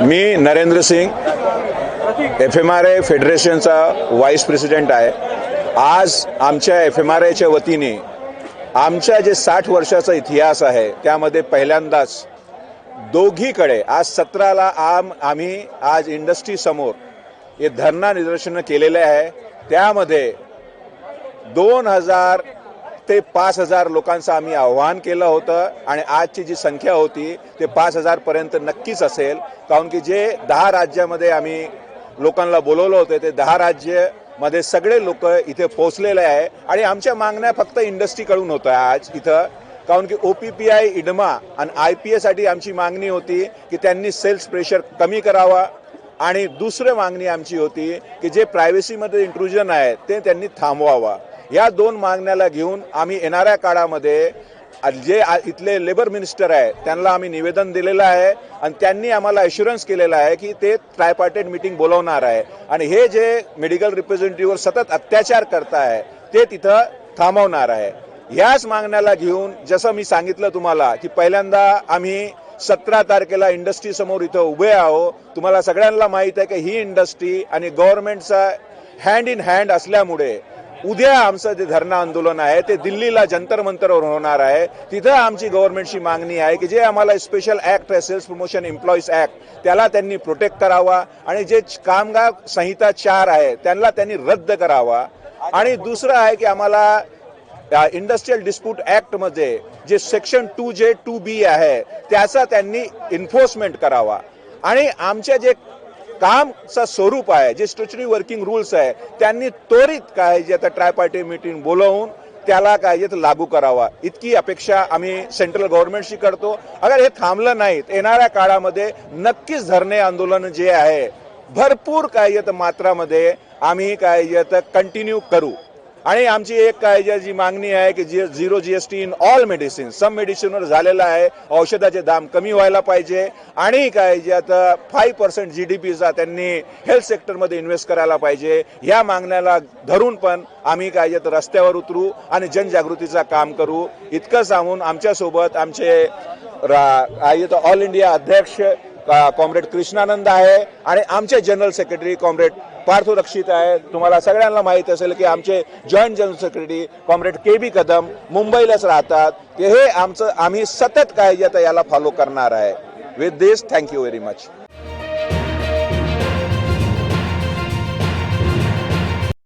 Me Narendra Singh F M R A फेडरेशनचा vice president आहे. आज आमच्या एफ एम आर एच्या वतीने आमच्या जे साठ वर्षाचा इतिहास आहे त्यामध्ये पहिल्यांदाच दोघीकडे आज सतराला आम आम्ही आज इंडस्ट्रीसमोर हे धरणा निदर्शनं केलेले आहे. त्यामध्ये दोन हजार ते पाच हजार लोकांचं आम्ही आव्हान केलं होतं आणि आजची जी संख्या होती ते पाच हजारपर्यंत नक्कीच असेल. कारण की जे दहा राज्यामध्ये आम्ही लोकांना बोलवलं होतं ते दहा राज्यमध्ये सगळे लोक इथे पोहोचलेले आहे. आणि आमच्या मागण्या फक्त इंडस्ट्रीकडून होत्या आज इथं. कारण की ओ पी पी आय इडमा आणि आय पी एसाठी आमची मागणी होती की त्यांनी सेल्स प्रेशर कमी करावा. आणि दुसरी मागणी आमची होती की जे प्रायव्हसीमध्ये इंट्रुजन आहे ते त्यांनी थांबवावा. या दोन मागण्याला घेऊन आम्ही येणाऱ्या काळामध्ये जे इथले लेबर मिनिस्टर आहे त्यांना आम्ही निवेदन दिलेलं आहे आणि त्यांनी आम्हाला अश्युरन्स केलेला आहे की ते ट्रायपार्टेड मिटिंग बोलवणार आहे. आणि हे जे मेडिकल रिप्रेझेंटेटिव्हवर सतत अत्याचार करताय ते तिथं थांबवणार आहे. ह्याच मागण्याला घेऊन जसं मी सांगितलं तुम्हाला की पहिल्यांदा आम्ही सतरा तारखेला इंडस्ट्री समोर इथं उभे आहो तुम्हाला सगळ्यांना माहीत आहे की ही इंडस्ट्री आणि गव्हर्नमेंटचा हँड इन हँड असल्यामुळे उद्या आमचं जे धरणं आंदोलन आहे ते दिल्लीला जंतर मंतरवर होणार आहे. तिथं आमची गव्हर्नमेंटची मागणी आहे की जे आम्हाला स्पेशल ऍक्ट आहे सेल्स प्रमोशन एम्प्लॉईज ऍक्ट त्याला त्यांनी प्रोटेक्ट करावा आणि जे कामगार संहिता चार आहे त्यांना त्यांनी रद्द करावा. आणि दुसरं आहे की आम्हाला इंडस्ट्रियल डिस्प्यूट ऍक्टमध्ये जे सेक्शन टू जे टू बी आहे त्याचा त्यांनी एन्फोर्समेंट करावा. आणि आमच्या जे कामचं स्वरूप आहे जे स्टेचरी वर्किंग रूल्स आहे त्यांनी त्वरित काय जे आता ट्रायपार्टी मीटिंग बोलवून त्याला काय लागू करावा. इतकी अपेक्षा आम्ही सेंट्रल गव्हर्नमेंटशी करतो. अगर हे थांबलं नाही येणाऱ्या काळामध्ये नक्कीच धरणे आंदोलन जे आहे भरपूर काय येत मात्रामध्ये आम्ही काय येत कंटिन्यू करू. आणि आमची एक काय जी मागणी आहे की जी zero G S T in all medicine some मेडिसिनवर झालेला आहे. औषधाचे दाम कमी व्हायला पाहिजे. आणि काय जे आता फाईव्ह पर्सेंट जी डी पीचा त्यांनी हेल्थ सेक्टरमध्ये इन्व्हेस्ट करायला पाहिजे. या मागण्याला धरून पण आम्ही काय जे तर रस्त्यावर उतरू आणि जनजागृतीचं काम करू. इतकं सांगून आमच्यासोबत आमचे रा- काय ऑल इंडिया अध्यक्ष कॉम्रेड कृष्णानंद आहे आणि आमचे general secretary comrade Partha Rakshit आहे. तुम्हाला सगळ्यांना माहीत असेल की आमचे joint general secretary comrade K B Kadam मुंबईलाच राहतात. की हे आमचं आम्ही सतत काय याला फॉलो करणार आहे. With this thank you very much